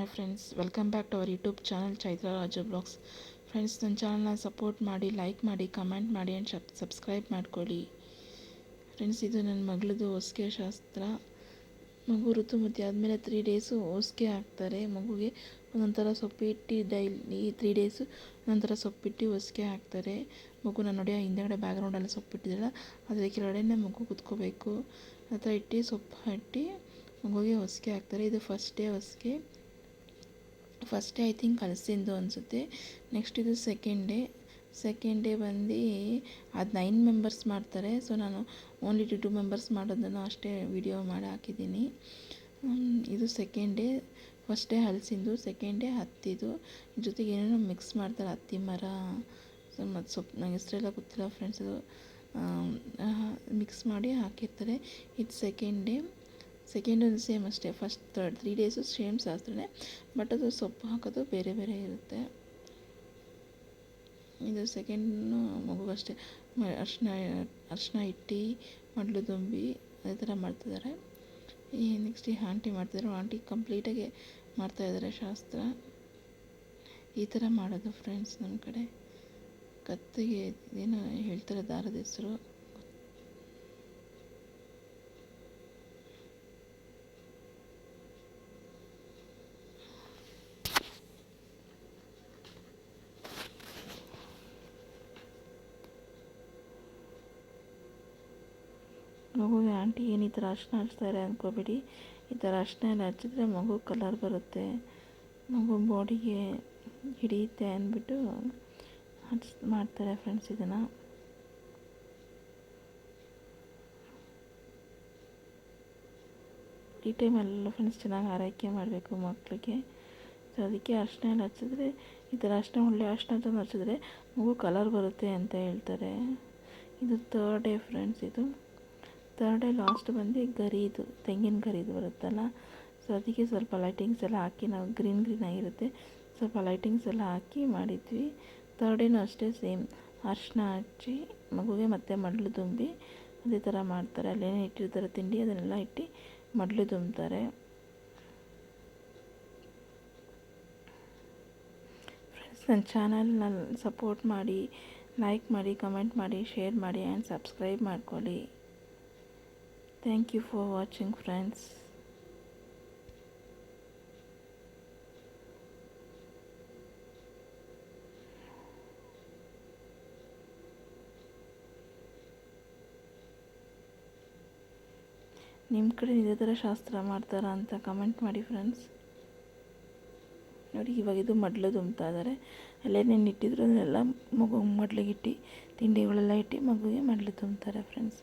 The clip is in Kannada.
Hi friends welcome back to our YouTube channel Chaitra Raja blogs friends ನನ್ನ ಚಾನಲ್ನ ಸಪೋರ್ಟ್ ಮಾಡಿ ಲೈಕ್ ಮಾಡಿ ಕಮೆಂಟ್ ಮಾಡಿ ಆ್ಯಂಡ್ ಶಪ್ ಸಬ್ಸ್ಕ್ರೈಬ್ ಮಾಡ್ಕೊಳ್ಳಿ. ಫ್ರೆಂಡ್ಸ್ ಇದು ನನ್ನ ಮಗಳದು ಹೊಸ್ಗೆ ಶಾಸ್ತ್ರ. ಮಗು ಋತುಮತಿ ಆದಮೇಲೆ ತ್ರೀ ಡೇಸು ಹೊಸ್ಗೆ ಹಾಕ್ತಾರೆ. ಮಗುಗೆ ಒಂದೊಂಥರ ಸೊಪ್ಪಿಟ್ಟು ಡೈಲಿ ತ್ರೀ ಡೇಸು ಒಂದೊಂಥರ ಸೊಪ್ಪಿಟ್ಟು ಹೊಸ್ಗೆ ಹಾಕ್ತಾರೆ. ಮಗು ನಾನು ನೋಡಿ ಹಿಂದೆಗಡೆ ಬ್ಯಾಗ್ರೌಂಡಲ್ಲಿ ಸೊಪ್ಪಿಟ್ಟಿದ್ದಲ್ಲ ಅದರ ಕೆಳಗಡೆನೇ ಮಗು ಕುತ್ಕೋಬೇಕು. ಆ ಥರ ಇಟ್ಟು ಸೊಪ್ಪು ಹಟ್ಟಿ ಮಗುಗೆ ಹೊಸ್ಗೆ ಹಾಕ್ತಾರೆ. ಇದು ಫಸ್ಟ್ ಡೇ ಹೊಸ್ಗೆ. ಫಸ್ಟ್ ಡೇ ಐ ಥಿಂಕ್ ಕಲಸಿಂದು ಅನಿಸುತ್ತೆ. ನೆಕ್ಸ್ಟ್ ಇದು ಸೆಕೆಂಡ್ ಡೇ ಸೆಕೆಂಡ್ ಡೇ ಬಂದು ಅದು ನೈನ್ ಮೆಂಬರ್ಸ್ ಮಾಡ್ತಾರೆ. ಸೊ ನಾನು ಓನ್ಲಿ ಟು ಟು ಮೆಂಬರ್ಸ್ ಮಾಡೋದನ್ನು ಅಷ್ಟೇ ವಿಡಿಯೋ ಮಾಡಿ ಹಾಕಿದ್ದೀನಿ. ಇದು ಸೆಕೆಂಡ್ ಡೇ ಫಸ್ಟ್ ಡೇ ಹಲಸಿಂದು ಸೆಕೆಂಡ್ ಡೇ ಹತ್ತಿದು ಜೊತೆಗೆ ಏನೇನೋ ಮಿಕ್ಸ್ ಮಾಡ್ತಾರೆ, ಹತ್ತಿ ಮರ. ಸೊ ಮತ್ತು ಸೊಪ್ಪು ನಂಗೆ ಹೆಸರೆಲ್ಲ ಗೊತ್ತಿಲ್ಲ ಫ್ರೆಂಡ್ಸ್ ಅದು ಮಿಕ್ಸ್ ಮಾಡಿ ಹಾಕಿರ್ತಾರೆ. ಇದು ಸೆಕೆಂಡ್ ಡೇ ಸೆಕೆಂಡ್ ಸೇಮ್ ಅಷ್ಟೇ first third three days same ಶಾಸ್ತ್ರನೇ but ಅದು ಸೊಪ್ಪು ಹಾಕೋದು ಬೇರೆ ಬೇರೆ ಇರುತ್ತೆ. ಇದು ಸೆಕೆಂಡ್ನು ಮಗುಗಷ್ಟೇ ಅರ್ಶಿನ ಅರ್ಶಿನ ಇಟ್ಟು ಮಡ್ಲು ತುಂಬಿ ಅದೇ ಥರ ಮಾಡ್ತಿದ್ದಾರೆ. ಈ ನೆಕ್ಸ್ಟ್ ಈ ಆಂಟಿ ಮಾಡ್ತಿದ್ದಾರೆ ಆಂಟಿ ಕಂಪ್ಲೀಟಾಗಿ ಮಾಡ್ತಾಯಿದ್ದಾರೆ ಶಾಸ್ತ್ರ. ಈ ಥರ ಮಾಡೋದು ಫ್ರೆಂಡ್ಸ್ ನಮ್ಮ ಕಡೆ. ಕತ್ತಿಗೆ ಏನೋ ಹೇಳ್ತಾರೆ ದಾರದ ಹೆಸರು. ಮಗುಗೆ ಆಂಟಿ ಏನು ಈ ಥರ ಅರ್ಶಿನ ಹಚ್ತಾರೆ ಅಂದ್ಕೋಬೇಡಿ ಈ ಥರ ಅರ್ಶಿನ ಎಲ್ಲ ಹಚ್ಚಿದ್ರೆ ಮಗು ಕಲರ್ ಬರುತ್ತೆ. ಮಗು ಬಾಡಿಗೆ ಹಿಡಿಯುತ್ತೆ ಅಂದ್ಬಿಟ್ಟು ಹಚ್ ಮಾಡ್ತಾರೆ ಫ್ರೆಂಡ್ಸ್ ಇದನ್ನು. ಈ ಟೈಮಲ್ಲೆಲ್ಲ ಫ್ರೆಂಡ್ಸ್ ಚೆನ್ನಾಗಿ ಆರೈಕೆ ಮಾಡಬೇಕು ಮಕ್ಕಳಿಗೆ ಸೊ ಅದಕ್ಕೆ ಅರ್ಶಿನ ಎಲ್ಲ ಹಚ್ಚಿದ್ರೆ ಈ ಥರ ಅರ್ಶಿನ, ಒಳ್ಳೆ ಅರ್ಶಿನ ತಂದು ಹಚ್ಚಿದ್ರೆ ಮಗು ಕಲರ್ ಬರುತ್ತೆ ಅಂತ ಹೇಳ್ತಾರೆ. ಇದು ಥರ್ಡ್ ಡೇ ಫ್ರೆಂಡ್ಸ್ ಇದು. ತರ್ಡ್ ಡೇ ಲಾಸ್ಟ್ ಬಂದು ಗರಿದು ತೆಂಗಿನ ಗರಿದು ಬರುತ್ತಲ್ಲ? ಸೊ ಅದಕ್ಕೆ ಸ್ವಲ್ಪ ಲೈಟಿಂಗ್ಸ್ ಎಲ್ಲ ಹಾಕಿ, ನಾವು ಗ್ರೀನ್ ಗ್ರೀನ್ ಆಗಿರುತ್ತೆ. ಸ್ವಲ್ಪ ಲೈಟಿಂಗ್ಸ್ ಎಲ್ಲ ಹಾಕಿ ಮಾಡಿದ್ವಿ. ತರ್ಡ್ ಡೇನೂ ಅಷ್ಟೇ ಸೇಮ್ ಅರ್ಶಿನ ಹಚ್ಚಿ, ಮಗುಗೆ ಮತ್ತೆ ಮಡ್ಲು ತುಂಬಿ, ಅದೇ ಥರ ಮಾಡ್ತಾರೆ. ಅಲ್ಲೇನೇ ಇಟ್ಟಿರ್ತಾರೆ, ತಿಂಡಿ ಅದನ್ನೆಲ್ಲ ಇಟ್ಟು ಮಡ್ಲು ತುಂಬ್ತಾರೆ ಫ್ರೆಂಡ್ಸ್ ನನ್ನ ಚಾನಲ್ನ ಸಪೋರ್ಟ್ ಮಾಡಿ ಲೈಕ್ ಮಾಡಿ ಕಮೆಂಟ್ ಮಾಡಿ ಶೇರ್ ಮಾಡಿ ಆ್ಯಂಡ್ ಸಬ್ಸ್ಕ್ರೈಬ್ ಮಾಡ್ಕೊಳ್ಳಿ. Thank you for watching friends ನಿಮ್ಮ ಕಡೆ ಇದೇ ಥರ ಶಾಸ್ತ್ರ ಮಾಡ್ತಾರಾ ಅಂತ ಕಮೆಂಟ್ ಮಾಡಿ ಫ್ರೆಂಡ್ಸ್ ನೋಡಿ, ಇವಾಗ ಇದು ಮಡ್ಲು ತುಂಬ್ತಾ ಇದ್ದಾರೆ ಅಲ್ಲೇನೇನು ಇಟ್ಟಿದ್ರು ಅದನ್ನೆಲ್ಲ ಮಗು ಮಡ್ಲಿಗೆ ಇಟ್ಟು, ತಿಂಡಿಗಳೆಲ್ಲ ಇಟ್ಟು ಮಗುಗೆ ಮಡ್ಲು ತುಂಬ್ತಾರೆ ಫ್ರೆಂಡ್ಸ್